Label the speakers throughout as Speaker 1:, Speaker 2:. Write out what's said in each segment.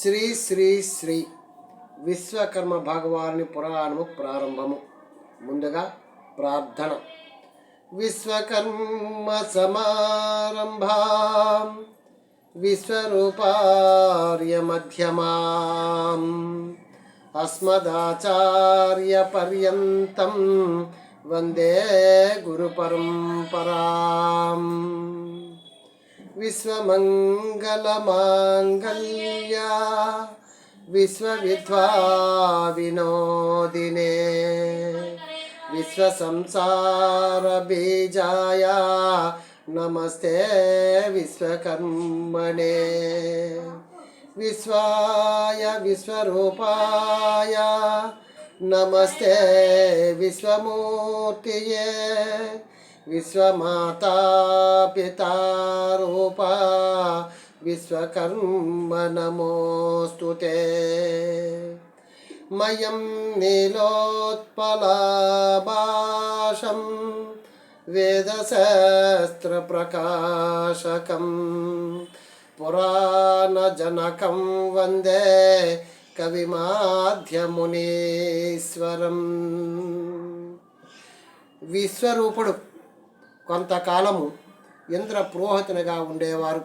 Speaker 1: శ్రీ శ్రీ శ్రీ విశ్వకర్మ భగవాని పురాణము ప్రారంభము. ముందుగా ప్రార్థన. విశ్వకర్మ సమారంభాం విశ్వరూపార్య మధ్యమాం అస్మదాచార్య పర్యంతం వందే గురు विश्वमङ्गलमाङ्गल्या विश्वविद्वाविनोदिने विश्वसंसारबीजाय नमस्ते विश्वकर्मणे विश्वाय विश्वरूपाय नमस्ते विश्वमूर्तिये విశ్వమాతా పితారూపా విశ్వకర్మ నమోస్తు మయం నీలోత్పలాభాషం వేదశాస్త్రప్రకాశకం పురాణజనకం వందే కవిమాధ్యమునీశ్వరం విశ్వరూపుడు కొంతకాలము ఇంద్ర పురోహితునిగా ఉండేవారు.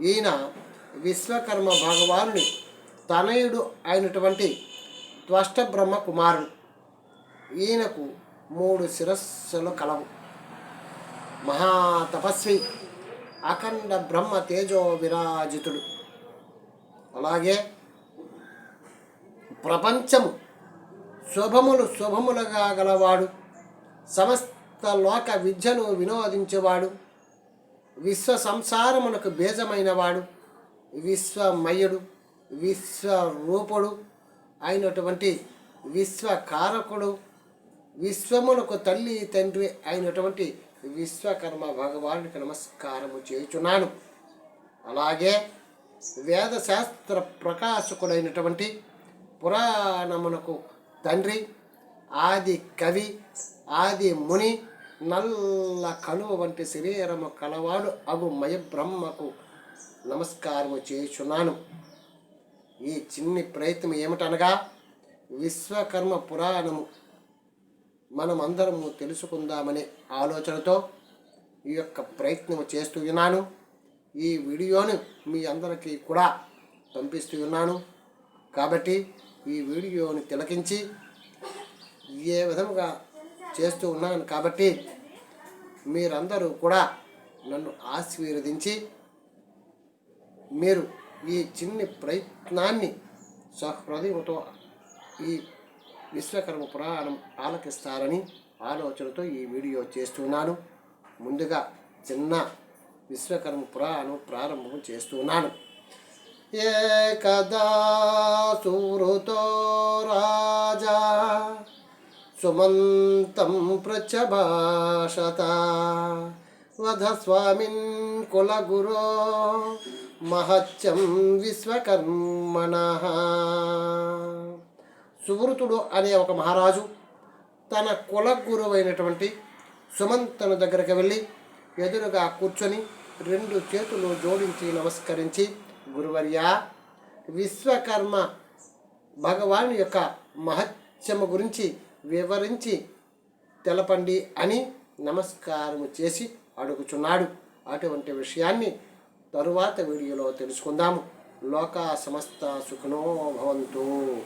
Speaker 1: ఈయన విశ్వకర్మ భగవానుని తనయుడు అయినటువంటి త్వష్ట బ్రహ్మ కుమారుడు ఈయనకు మూడు శిరస్సులు కలవు. మహాతపస్వి అఖండ బ్రహ్మ తేజో విరాజితుడు. అలాగే ప్రపంచము శుభములు శుభములుగా గలవాడు. సమస్త లోక విద్యను వినోదించేవాడు. విశ్వ సంసారమునకు బీజమైనవాడు. విశ్వమయుడు విశ్వరూపుడు అయినటువంటి విశ్వకారకుడు. విశ్వమునకు తల్లి తండ్రి అయినటువంటి విశ్వకర్మ భగవానుడికి నమస్కారము చేయుచున్నాను. అలాగే వేదశాస్త్ర ప్రకాశకుడైనటువంటి పురాణమునకు తండ్రి ఆది కవి ఆది ముని నల్ల కలువ వంటి శరీరము కలవాడు అగు మయ బ్రహ్మకు నమస్కారము చేయుచున్నాను. ఈ చిన్ని ప్రయత్నం ఏమిటనగా విశ్వకర్మ పురాణము మనమందరము తెలుసుకుందామనే ఆలోచనతో ఈ యొక్క ప్రయత్నం చేస్తూ ఉన్నాను. ఈ వీడియోను మీ అందరికీ కూడా పంపిస్తూ ఉన్నాను. కాబట్టి ఈ వీడియోని తిలకించి ఏ విధముగా చేస్తూ ఉన్నాను కాబట్టి మీరందరూ కూడా నన్ను ఆశీర్వదించి మీరు ఈ చిన్ని ప్రయత్నాన్ని సహృదయంతో ఈ విశ్వకర్మ పురాణం ఆలకిస్తారని ఆలోచనతో ఈ వీడియో చేస్తున్నాను. ముందుగా చిన్న విశ్వకర్మ పురాణం ప్రారంభం చేస్తున్నాను. ఏకదా సుహృతో రా సుమంతం ప్రచభాషత వధ స్వామిన్ కులగురో మహత్యం విశ్వకర్మణ సువృతుడు అనే ఒక మహారాజు తన కుల గురువైనటువంటి సుమంతను దగ్గరికి వెళ్ళి ఎదురుగా కూర్చొని రెండు చేతులు జోడించి నమస్కరించి గురువర్యా విశ్వకర్మ భగవాన్ యొక్క మహత్యము గురించి వివరించి తెలపండి అని నమస్కారము చేసి అడుగుచున్నాడు. అటువంటి విషయాన్ని తరువాత వీడియోలో తెలుసుకుందాము. లోక సమస్త సుఖనో భవంతు.